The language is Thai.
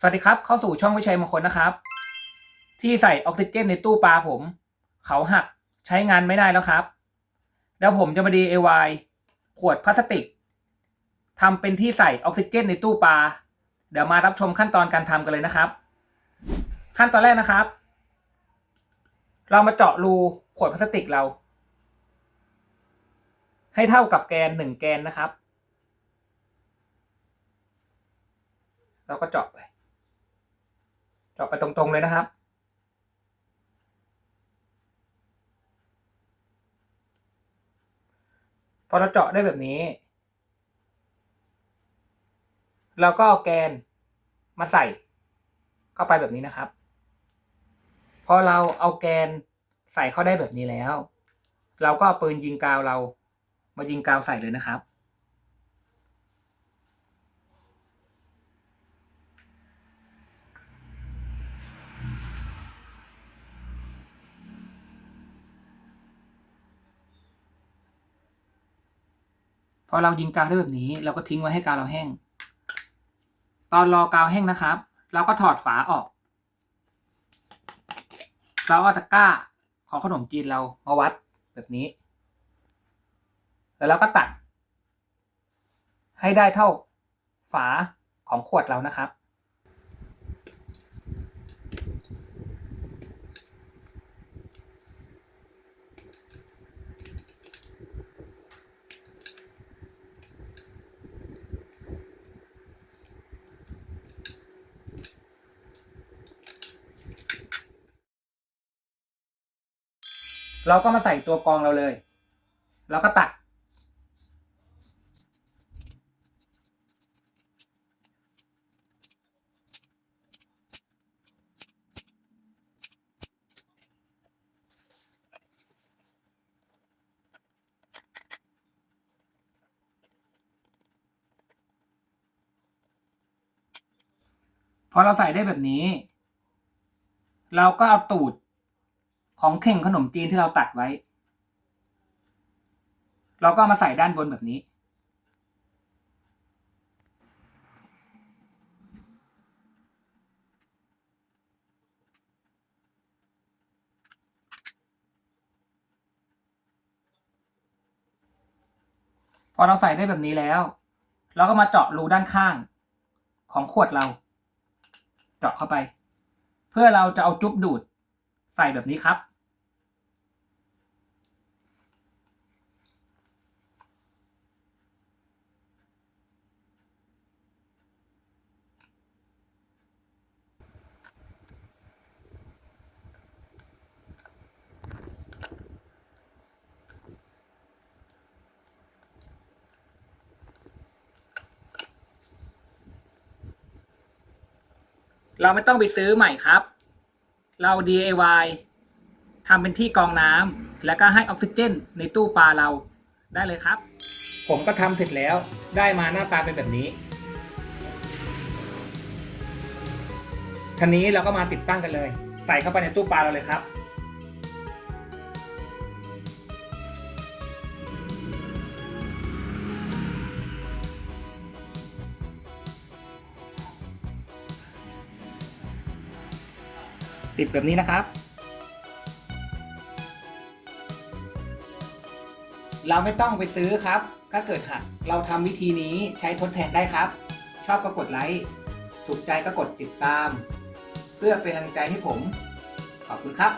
สวัสดีครับ เข้าสู่ช่องวิชัยมงคลนะครับ ที่ใส่ออกซิเจนในตู้ปลาผม เขาหักใช้งานไม่ได้แล้วครับ แล้วผมจะมา DIY ขวดพลาสติกทำเป็นที่ใส่ออกซิเจนในตู้ปลา เดี๋ยวมารับชมขั้นตอนการทำกันเลยนะครับ ขั้นตอนแรกนะครับ เรามาเจาะรูขวดพลาสติกเรา ให้เท่ากับแกนหนึ่งแกนนะครับ เราก็เจาะไป เจาะไปตรงๆเลยนะครับ พอเราเจาะได้แบบนี้ เราก็เอาแกนมาใส่เข้าไปแบบนี้นะครับ พอเราเอาแกนใส่เข้าได้แบบนี้แล้ว เราก็เอาปืนยิงกาวเรามายิงกาวใส่เลยนะครับ พอเรายิงกาวได้แบบนี้ เราก็ทิ้งไว้ให้กาวเราแห้ง ตอนรอกาวแห้งนะครับ เราก็ถอดฝาออก เราเอาตะกร้าของขนมจีนเรามาวัดแบบนี้ แล้วเราก็ตัด ให้ได้เท่าฝาของขวดเรานะครับ เราก็มาใส่ตัวกรองเราเลยแล้วก็ตัด พอเราใส่ได้แบบนี้ เราก็เอาตูด ของเข่งขนมจีนที่เราตัดไว้ เราก็มาใส่ด้านบนแบบนี้ พอเราใส่ได้แบบนี้แล้ว เราก็มาเจาะรูด้านข้างของขวดเรา เจาะเข้าไป เพื่อเราจะเอาจุ๊บดูด ใส่แบบนี้ครับ เราไม่ต้องไปซื้อใหม่ครับ เรา DIY ทำเป็นที่กรองน้ำแล้วก็ให้ออกซิเจนในตู้ปลาเราได้เลยครับ ผมก็ทำเสร็จแล้วได้มาหน้าตาเป็นแบบนี้ทีนี้เราก็มาติดตั้งกันเลย ใส่เข้าไปในตู้ปลาเราเลยครับ ติดแบบนี้นะครับ เราไม่ต้องไปซื้อครับ ถ้าเกิดหักเราทำวิธีนี้ใช้ทดแทนได้ครับ ชอบก็กดไลค์ถูกใจก็กดติดตาม เพื่อเป็นกำลังใจให้ผม ขอบคุณครับ